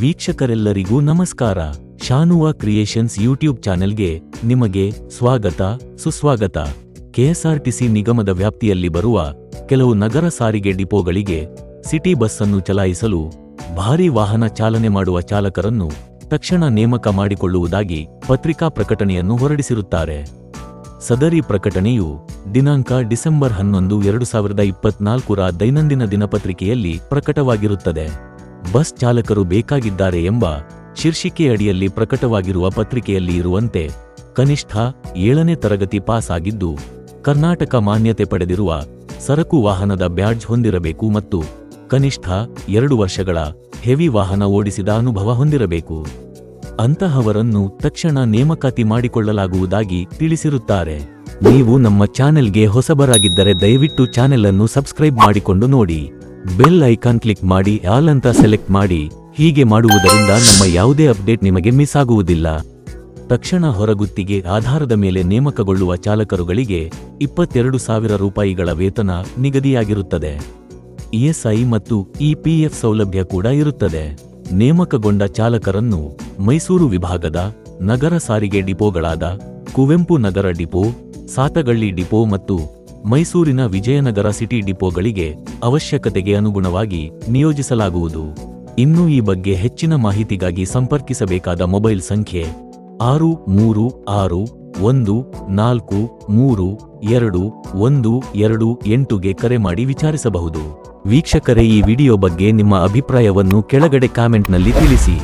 ವೀಕ್ಷಕರೆಲ್ಲರಿಗೂ ನಮಸ್ಕಾರ. ಶಾನುವಾ creations YouTube ಚಾನೆಲ್ಗೆ ನಿಮಗೆ ಸ್ವಾಗತ, ಸುಸ್ವಾಗತ. ಕೆಎಸ್ಆರ್ಟಿಸಿ ನಿಗಮದ ವ್ಯಾಪ್ತಿಯಲ್ಲಿ ಬರುವ ಕೆಲವು ನಗರ ಸಾರಿಗೆ ಡಿಪೋಗಳಿಗೆ ಸಿಟಿ ಬಸ್ ಅನ್ನು ಚಲಾಯಿಸಲು ಭಾರೀ ವಾಹನ ಚಾಲನೆ ಮಾಡುವ ಚಾಲಕರನ್ನು ತಕ್ಷಣ ನೇಮಕ ಮಾಡಿಕೊಳ್ಳುವುದಾಗಿ ಪತ್ರಿಕಾ ಪ್ರಕಟಣೆಯನ್ನು ಹೊರಡಿಸಿರುತ್ತಾರೆ. ಸದರಿ ಪ್ರಕಟಣೆಯು ದಿನಾಂಕ ಡಿಸೆಂಬರ್ ಹನ್ನೊಂದು, ಎರಡು ಸಾವಿರದ ಇಪ್ಪತ್ನಾಲ್ಕರ ದೈನಂದಿನ ದಿನಪತ್ರಿಕೆಯಲ್ಲಿ ಪ್ರಕಟವಾಗಿರುತ್ತದೆ. ಬಸ್ ಚಾಲಕರು ಬೇಕಾಗಿದ್ದಾರೆ ಎಂಬ ಶೀರ್ಷಿಕೆ ಅಡಿಯಲ್ಲಿ ಪ್ರಕಟವಾಗಿರುವ ಪತ್ರಿಕೆಯಲ್ಲಿ ಇರುವಂತೆ ಕನಿಷ್ಠ ಏಳನೇ ತರಗತಿ ಪಾಸ್ ಆಗಿದ್ದು ಕರ್ನಾಟಕ ಮಾನ್ಯತೆ ಪಡೆದಿರುವ ಸರಕು ವಾಹನದ ಬ್ಯಾಡ್ಜ್ ಹೊಂದಿರಬೇಕು ಮತ್ತು ಕನಿಷ್ಠ ಎರಡು ವರ್ಷಗಳ ಹೆವಿ ವಾಹನ ಓಡಿಸಿದ ಅನುಭವ ಹೊಂದಿರಬೇಕು. ಅಂತಹವರನ್ನು ತಕ್ಷಣ ನೇಮಕಾತಿ ಮಾಡಿಕೊಳ್ಳಲಾಗುವುದಾಗಿ ತಿಳಿಸಿರುತ್ತಾರೆ. ನೀವು ನಮ್ಮ ಚಾನೆಲ್ಗೆ ಹೊಸಬರಾಗಿದ್ದರೆ ದಯವಿಟ್ಟು ಚಾನೆಲ್ ಅನ್ನು ಸಬ್ಸ್ಕ್ರೈಬ್ ಮಾಡಿಕೊಂಡು ನೋಡಿ. ಬೆಲ್ ಐಕಾನ್ ಕ್ಲಿಕ್ ಮಾಡಿ ಆಲ್ ಅಂತ ಸೆಲೆಕ್ಟ್ ಮಾಡಿ, ಹೀಗೆ ಮಾಡುವುದರಿಂದ ನಮ್ಮ ಯಾವುದೇ ಅಪ್ಡೇಟ್ ನಿಮಗೆ ಮಿಸ್ ಆಗುವುದಿಲ್ಲ. ತಕ್ಷಣ ಹೊರಗುತ್ತಿಗೆ ಆಧಾರದ ಮೇಲೆ ನೇಮಕಗೊಳ್ಳುವ ಚಾಲಕರುಗಳಿಗೆ ಇಪ್ಪತ್ತೆರಡು ಸಾವಿರ ರೂಪಾಯಿಗಳ ವೇತನ ನಿಗದಿಯಾಗಿರುತ್ತದೆ. ಇಎಸ್ಐ ಮತ್ತು ಇಪಿಎಫ್ ಸೌಲಭ್ಯ ಕೂಡ ಇರುತ್ತದೆ. ನೇಮಕಗೊಂಡ ಚಾಲಕರನ್ನು ಮೈಸೂರು ವಿಭಾಗದ ನಗರ ಸಾರಿಗೆ ಡಿಪೋಗಳಾದ ಕುವೆಂಪು ನಗರ ಡಿಪೋ, ಸಾತಗಳ್ಳಿ ಡಿಪೋ ಮತ್ತು ಮೈಸೂರಿನ ವಿಜಯನಗರ ಸಿಟಿ ಡಿಪೋಗಳಿಗೆ ಅವಶ್ಯಕತೆಗೆ ಅನುಗುಣವಾಗಿ ನಿಯೋಜಿಸಲಾಗುವುದು. ಇನ್ನು ಈ ಬಗ್ಗೆ ಹೆಚ್ಚಿನ ಮಾಹಿತಿಗಾಗಿ ಸಂಪರ್ಕಿಸಬೇಕಾದ ಮೊಬೈಲ್ ಸಂಖ್ಯೆ ಆರು ಮೂರು ಆರು ಒಂದು ನಾಲ್ಕು ಮೂರು ಎರಡು ಒಂದು ಎರಡು ಎಂಟುಗೆ ಕರೆ ಮಾಡಿ ವಿಚಾರಿಸಬಹುದು. ವೀಕ್ಷಕರೇ, ಈ ವಿಡಿಯೋ ಬಗ್ಗೆ ನಿಮ್ಮ ಅಭಿಪ್ರಾಯವನ್ನು ಕೆಳಗಡೆ ಕಾಮೆಂಟ್ನಲ್ಲಿ ತಿಳಿಸಿ.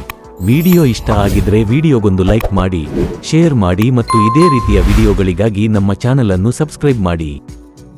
ವಿಡಿಯೋ ಇಷ್ಟ ಆಗಿದ್ರೆ ವಿಡಿಯೋಗೊಂದು ಲೈಕ್ ಮಾಡಿ, ಶೇರ್ ಮಾಡಿ ಮತ್ತು ಇದೇ ರೀತಿಯ ವಿಡಿಯೋಗಳಿಗಾಗಿ ನಮ್ಮ ಚಾನಲ್ ಅನ್ನು ಸಬ್ಸ್ಕ್ರೈಬ್ ಮಾಡಿ.